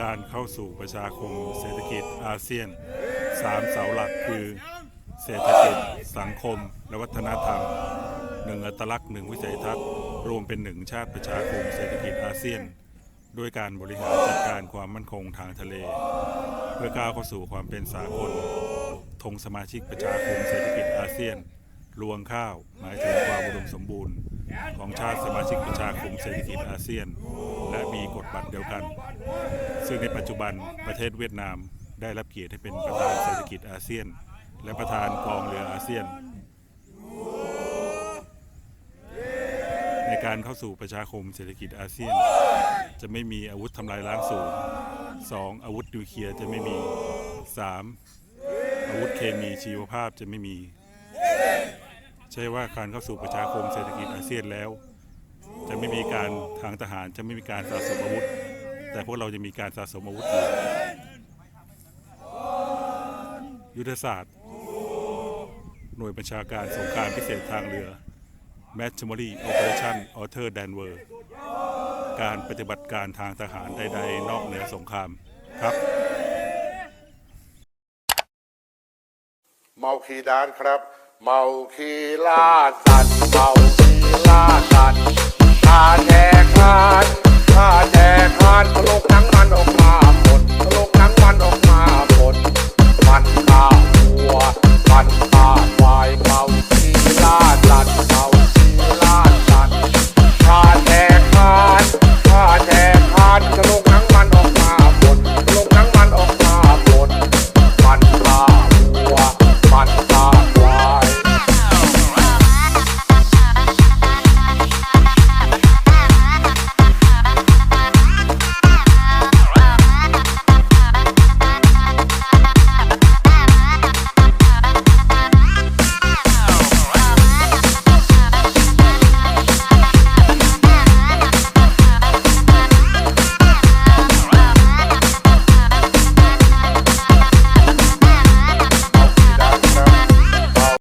การเข้าสู่ประชาคมเศรษฐกิจอาเซียนสามเสาหลักคือ เศรษฐกิจ สังคม และวัฒนธรรมหนึ่งอัตลักษณ์หนึ่งวิสัยทัศน์รวมเป็นหนึ่งชาติประชาคมเศรษฐกิจอาเซียน ด้วยการบริหารจัดการความมั่นคงทางทะเล เพื่อก้าวเข้าสู่ความเป็นสากลธงสมาชิกประชาคมเศรษฐกิจอาเซียน รวงข้าวหมายถึงความอุดมสมบูรณ์ ของชาติสมาชิกประชาคมเศรษฐกิจอาเซียน และมีกฎ บัตรเดียวกัน ซึ่งในปัจจุบันประเทศเวียดนามได้รับเกียรติให้เป็นประธานเศรษฐกิจอาเซียน และประธานกองเรืออาเซียน ในการเข้าสู่ประชาคมเศรษฐกิจอาเซียน จะไม่มีอาวุธทำลายล้างสูง 2. อาวุธนิวเคลียร์จะไม่มี 3. อาวุธเคมีชีวภาพจะไม่มี ใช่ว่าการเข้าสู่ประชาคมเศรษฐกิจอาเซียนแล้ว จะไม่มีการทางทหารจะไม่มีการสะสมอาวุธ แต่พวกเราจะมีการสะสมอาวุธอยู่ยุทธศาสตร์ หน่วยบัญชาการสงครามพิเศษทางเรือ m a t c h m o r y Operation Arthur Danver การปฏิบัติการทางทหารใดๆ นอกเหนือสงครามครับเมาคีดานครับ เมาคีล่าสัตว์เมาคีล่าสัตว์